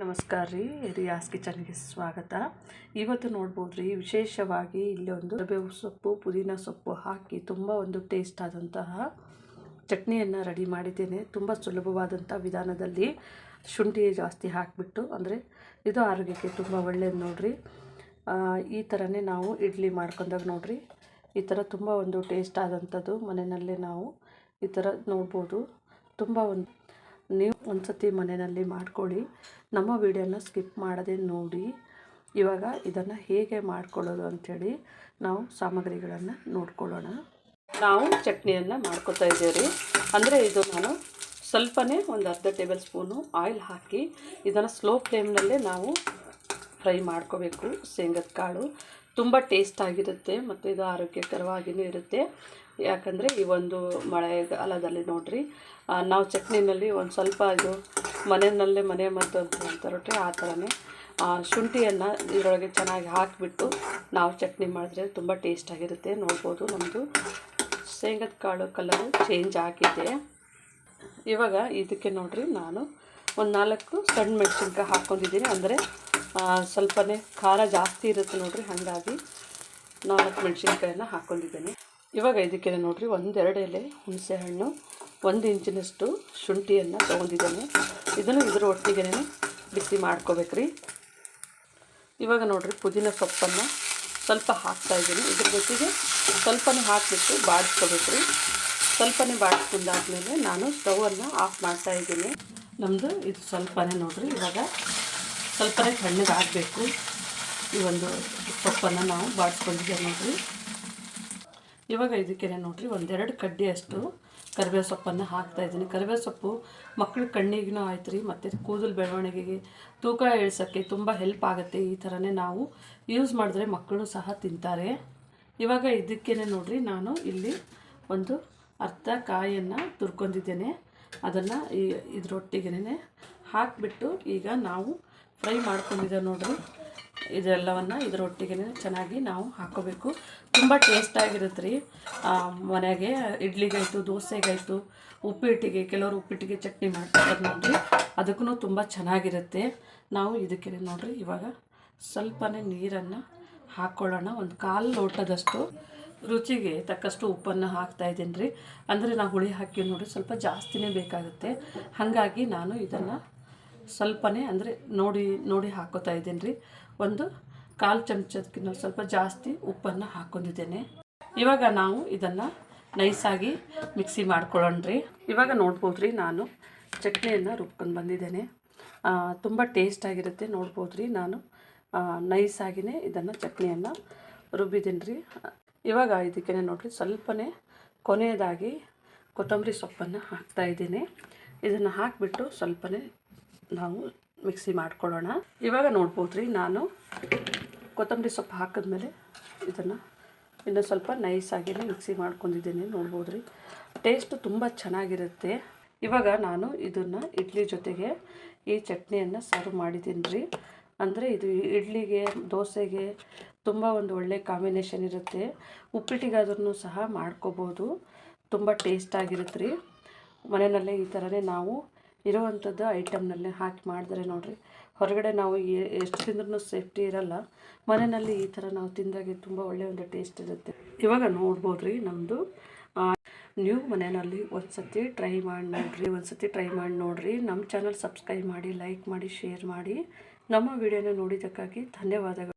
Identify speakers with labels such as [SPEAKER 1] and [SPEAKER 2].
[SPEAKER 1] ನಮಸ್ಕಾರ ರೀ ರಿಯಾಸ್ ಕಿಚನ್ಗೆ ಸ್ವಾಗತ. ಇವತ್ತು ನೋಡ್ಬೋದು ರೀ ವಿಶೇಷವಾಗಿ ಇಲ್ಲಿ ಒಂದು ಕರಿಬೇವು ಸೊಪ್ಪು, ಪುದೀನ ಸೊಪ್ಪು ಹಾಕಿ ತುಂಬ ಒಂದು ಟೇಸ್ಟ್ ಆದಂತಹ ಚಟ್ನಿಯನ್ನು ರೆಡಿ ಮಾಡಿದ್ದೇನೆ. ತುಂಬ ಸುಲಭವಾದಂಥ ವಿಧಾನದಲ್ಲಿ ಶುಂಠಿ ಜಾಸ್ತಿ ಹಾಕಿಬಿಟ್ಟು, ಅಂದರೆ ಇದು ಆರೋಗ್ಯಕ್ಕೆ ತುಂಬ ಒಳ್ಳೆಯದು ನೋಡ್ರಿ. ಈ ಥರನೇ ನಾವು ಇಡ್ಲಿ ಮಾಡ್ಕೊಂಡಾಗ ನೋಡ್ರಿ, ಈ ಥರ ತುಂಬ ಒಂದು ಟೇಸ್ಟ್ ಆದಂಥದ್ದು ಮನೆಯಲ್ಲೇ ನಾವು ಈ ಥರ ನೋಡ್ಬೋದು. ತುಂಬ ಒಂದು ನೀವು ಒಂದು ಸತಿ ಮನೆಯಲ್ಲಿ ಮಾಡ್ಕೊಳ್ಳಿ. ನಮ್ಮ ವಿಡಿಯೋನ ಸ್ಕಿಪ್ ಮಾಡದೆ ನೋಡಿ. ಇವಾಗ ಇದನ್ನು ಹೇಗೆ ಮಾಡ್ಕೊಳ್ಳೋದು ಅಂಥೇಳಿ ನಾವು ಸಾಮಗ್ರಿಗಳನ್ನು ನೋಡ್ಕೊಳ್ಳೋಣ. ನಾವು ಚಟ್ನಿಯನ್ನು ಮಾಡ್ಕೊತಾ ಇದ್ದೇವೆ ರೀ ಅಂದರೆ ಇದು ನಾನು ಸ್ವಲ್ಪನೇ ಒಂದು ಅರ್ಧ ಟೇಬಲ್ ಸ್ಪೂನು ಆಯಿಲ್ ಹಾಕಿ ಇದನ್ನು ಸ್ಲೋ ಫ್ಲೇಮ್ನಲ್ಲೇ ನಾವು ಫ್ರೈ ಮಾಡ್ಕೋಬೇಕು. ಶೇಂಗದ ಕಾಳು. ತುಂಬ ಟೇಸ್ಟ್ ಆಗಿರುತ್ತೆ ಮತ್ತು ಇದು ಆರೋಗ್ಯಕರವಾಗಿಯೂ ಇರುತ್ತೆ. ಯಾಕಂದರೆ ಈ ಒಂದು ಮಳೆಗಾಲದಲ್ಲಿ ನೋಡ್ರಿ ನಾವು ಚಟ್ನಿನಲ್ಲಿ ಒಂದು ಸ್ವಲ್ಪ ಇದು ಮನೆಯಲ್ಲೇ ಮನೆ ಮದ್ದು ಅಂತ ಅಂತಾರಟ್ರಿ ಆ ಥರನೇ ಶುಂಠಿಯನ್ನು ಇದರೊಳಗೆ ಚೆನ್ನಾಗಿ ಹಾಕಿಬಿಟ್ಟು ನಾವು ಚಟ್ನಿ ಮಾಡಿದ್ರೆ ತುಂಬ ಟೇಸ್ಟಾಗಿರುತ್ತೆ ನೋಡ್ಬೋದು ನಮ್ಮದು ಶೇಂಗದ ಕಾಳು ಕಲರು ಚೇಂಜ್ ಆಗಿದೆ. ಇವಾಗ ಇದಕ್ಕೆ ನೋಡ್ರಿ ನಾನು ಒಂದು ನಾಲ್ಕು ಸಣ್ಣ ಮೆಣಸಿನ್ಕಾಯಿ ಹಾಕ್ಕೊಂಡಿದ್ದೀನಿ ಅಂದರೆ ಸ್ವಲ್ಪನೇ ಖಾರ ಜಾಸ್ತಿ ಇರುತ್ತೆ ನೋಡ್ರಿ, ಹಾಗಾಗಿ ನಾಲ್ಕು ಮೆಣಸಿನ್ಕಾಯನ್ನು ಹಾಕ್ಕೊಂಡಿದ್ದೀನಿ ಇವಾಗ ಇದಕ್ಕೆ ನೋಡ್ರಿ ಒಂದೆರಡು ಎಲೆ ಹುಣಸೆ ಹಣ್ಣು, ಒಂದು ಇಂಚಿನಷ್ಟು ಶುಂಠಿಯನ್ನು ತೊಗೊಂಡಿದ್ದೇನೆ. ಇದನ್ನು ಇದರ ಒಟ್ಟಿಗೆ ಬಿಸಿ ಮಾಡ್ಕೋಬೇಕ್ರಿ. ಇವಾಗ ನೋಡ್ರಿ, ಪುದೀನ ಸೊಪ್ಪನ್ನು ಸ್ವಲ್ಪ ಹಾಕ್ತಾ ಇದ್ದೀನಿ. ಇದ್ರ ಜೊತೆಗೆ ಸ್ವಲ್ಪನೇ ಹಾಕಿಬಿಟ್ಟು ಬಾಡಿಸ್ಕೋಬೇಕ್ರಿ. ಸ್ವಲ್ಪನೇ ಬಾಡಿಸ್ಕೊಂಡಾದ್ಮೇಲೆ ನಾನು ಸ್ಟವನ್ನು ಆಫ್ ಮಾಡ್ತಾ ಇದ್ದೀನಿ. ನಮ್ಮದು ಇದು ಸ್ವಲ್ಪನೇ ನೋಡ್ರಿ, ಇವಾಗ ಸ್ವಲ್ಪನೇ ತಣ್ಣಗೆ ಹಾಕಬೇಕು ಈ ಒಂದು ಸೊಪ್ಪನ್ನು ನಾವು ಬಾಡಿಸ್ಕೊಂಡಿದ್ದೇವೆ ನೋಡ್ರಿ. ಇವಾಗ ಇದಕ್ಕೆ ನೋಡಿರಿ, ಒಂದೆರಡು ಕಡ್ಡಿಯಷ್ಟು ಕರಿಬೇವು ಸೊಪ್ಪನ್ನು ಹಾಕ್ತಾ ಇದ್ದೀನಿ. ಕರಿಬೇವು ಸೊಪ್ಪು ಮಕ್ಕಳ ಕಣ್ಣಿಗೂ ಆಯ್ತು ರೀ ಮತ್ತು ಕೂದಲು ಬೆಳವಣಿಗೆಗೆ ತೂಕ ಇಳಿಸೋಕ್ಕೆ ತುಂಬ ಹೆಲ್ಪ್ ಆಗುತ್ತೆ. ಈ ಥರನೇ ನಾವು ಯೂಸ್ ಮಾಡಿದ್ರೆ ಮಕ್ಕಳು ಸಹ ತಿಂತಾರೆ. ಇವಾಗ ಇದಕ್ಕೇ ನೋಡಿರಿ, ನಾನು ಇಲ್ಲಿ ಒಂದು ಅರ್ಧ ಕಾಯನ್ನು ತುರ್ಕೊಂಡಿದ್ದೇನೆ. ಅದನ್ನು ಈ ಇದರೊಟ್ಟಿಗೆ ಹಾಕಿಬಿಟ್ಟು ಈಗ ನಾವು ಫ್ರೈ ಮಾಡ್ಕೊಂಡಿದ್ದೆ ನೋಡ್ರಿ. ಇದೆಲ್ಲವನ್ನು ಇದರೊಟ್ಟಿಗೆ ಚೆನ್ನಾಗಿ ನಾವು ಹಾಕೋಬೇಕು. ತುಂಬ ಟೇಸ್ಟಾಗಿರುತ್ತೆ ರೀ. ಮನೆಗೆ ಇಡ್ಲಿಗಾಯಿತು, ದೋಸೆಗಾಯಿತು, ಉಪ್ಪಿಟ್ಟಿಗೆ, ಕೆಲವರು ಉಪ್ಪಿಟ್ಟಿಗೆ ಚಟ್ನಿ ಮಾಡ್ತಾರೆ ನೋಡಿರಿ. ಅದಕ್ಕೂ ತುಂಬ ಚೆನ್ನಾಗಿರುತ್ತೆ. ನಾವು ಇದಕ್ಕೆ ನೋಡಿರಿ, ಇವಾಗ ಸ್ವಲ್ಪನೇ ನೀರನ್ನು ಹಾಕ್ಕೊಳ್ಳೋಣ ಒಂದು ಕಾಲು ಲೋಟದಷ್ಟು ರುಚಿಗೆ ತಕ್ಕಷ್ಟು ಉಪ್ಪನ್ನು ಹಾಕ್ತಾ ಇದ್ದೀನಿ ರೀ. ಅಂದರೆ ನಾವು ಹುಳಿ ಹಾಕಿ ನೋಡಿ ಸ್ವಲ್ಪ ಜಾಸ್ತಿನೇ ಬೇಕಾಗುತ್ತೆ. ಹಾಗಾಗಿ ನಾನು ಇದನ್ನು ಸ್ವಲ್ಪನೇ ಅಂದರೆ ನೋಡಿ ನೋಡಿ ಹಾಕೋತಾ ಇದ್ದೀನಿ ರೀ. ಒಂದು ಕಾಲು ಚಮಚದಕ್ಕಿಂತ ಸ್ವಲ್ಪ ಜಾಸ್ತಿ ಉಪ್ಪನ್ನು ಹಾಕ್ಕೊಂಡಿದ್ದೇನೆ. ಇವಾಗ ನಾವು ಇದನ್ನು ನೈಸಾಗಿ ಮಿಕ್ಸಿ ಮಾಡ್ಕೊಳ್ಳೋಣ ರೀ ಇವಾಗ ನೋಡ್ಬೋದು ರೀ ನಾನು ಚಟ್ನಿಯನ್ನು ರುಬ್ಕೊಂಡು ಬಂದಿದ್ದೇನೆ. ತುಂಬ ಟೇಸ್ಟಾಗಿರುತ್ತೆ ನೋಡ್ಬೋದು ರೀ ನಾನು. ನೈಸಾಗಿಯೇ ಇದನ್ನು ಚಟ್ನಿಯನ್ನು ರುಬ್ಬಿದ್ದೀನಿ ರೀ ಇವಾಗ ಇದಕ್ಕೆ ನೋಡಿರಿ ಸ್ವಲ್ಪನೇ ಕೊನೆಯದಾಗಿ ಕೊತ್ತಂಬರಿ ಸೊಪ್ಪನ್ನು ಹಾಕ್ತಾಯಿದ್ದೀನಿ ಇದನ್ನು ಹಾಕಿಬಿಟ್ಟು ಸ್ವಲ್ಪನೇ ನಾವು ಮಿಕ್ಸಿ ಮಾಡ್ಕೊಳ್ಳೋಣ. ಇವಾಗ ನೋಡ್ಬೋದು ರೀ ನಾನು ಕೊತ್ತಂಬರಿ ಸೊಪ್ಪು ಹಾಕಿದ್ಮೇಲೆ ಇದನ್ನು ಇನ್ನೂ ಸ್ವಲ್ಪ ನೈಸಾಗಿನೇ ಮಿಕ್ಸಿ ಮಾಡ್ಕೊಂಡಿದ್ದೀನಿ ನೋಡ್ಬೋದು ರೀ ಟೇಸ್ಟು ತುಂಬ ಚೆನ್ನಾಗಿರುತ್ತೆ. ಇವಾಗ ನಾನು ಇದನ್ನು ಇಡ್ಲಿ ಜೊತೆಗೆ ಈ ಚಟ್ನಿಯನ್ನು ಸರ್ವ್ ಮಾಡಿದ್ದೀನಿ ರೀ ಅಂದರೆ ಇದು ಇಡ್ಲಿಗೆ, ದೋಸೆಗೆ ತುಂಬ ಒಂದು ಒಳ್ಳೆ ಕಾಂಬಿನೇಷನ್ ಇರುತ್ತೆ. ಉಪ್ಪಿಟ್ಟಿಗಾದ್ರೂ ಸಹ ಮಾಡ್ಕೋಬೋದು. ತುಂಬ ಟೇಸ್ಟಾಗಿರುತ್ತೆ ರೀ ಮನೆಯಲ್ಲೇ ಈ ಥರನೇ ನಾವು ಇರುವಂಥದ್ದು ಐಟಮ್ನಲ್ಲೇ ಹಾಕಿ ಮಾಡಿದ್ರೆ ನೋಡಿರಿ. ಹೊರಗಡೆ ನಾವು ಎಷ್ಟು ತಿಂದ್ರೂ ಸೇಫ್ಟಿ ಇರಲ್ಲ. ಮನೆಯಲ್ಲಿ ಈ ಥರ ನಾವು ತಿಂದಾಗೆ ತುಂಬ ಒಳ್ಳೆಯ ಒಂದು ಟೇಸ್ಟ್ ಇರುತ್ತೆ. ಇವಾಗ ನೋಡ್ಬೋದು ರೀ ನಮ್ಮದು ನೀವು ಮನೆಯಲ್ಲಿ ಒಂದು ಸತಿ ಟ್ರೈ ಮಾಡಿ ನೋಡಿರಿ. ಒಂದು ಸತಿ ಟ್ರೈ ಮಾಡಿ ನೋಡಿರಿ. ನಮ್ಮ ಚಾನಲ್ ಸಬ್ಸ್ಕ್ರೈಬ್ ಮಾಡಿ, ಲೈಕ್ ಮಾಡಿ, ಶೇರ್ ಮಾಡಿ. ನಮ್ಮ ವಿಡಿಯೋನ ನೋಡಿದ್ದಕ್ಕಾಗಿ ಧನ್ಯವಾದಗಳು.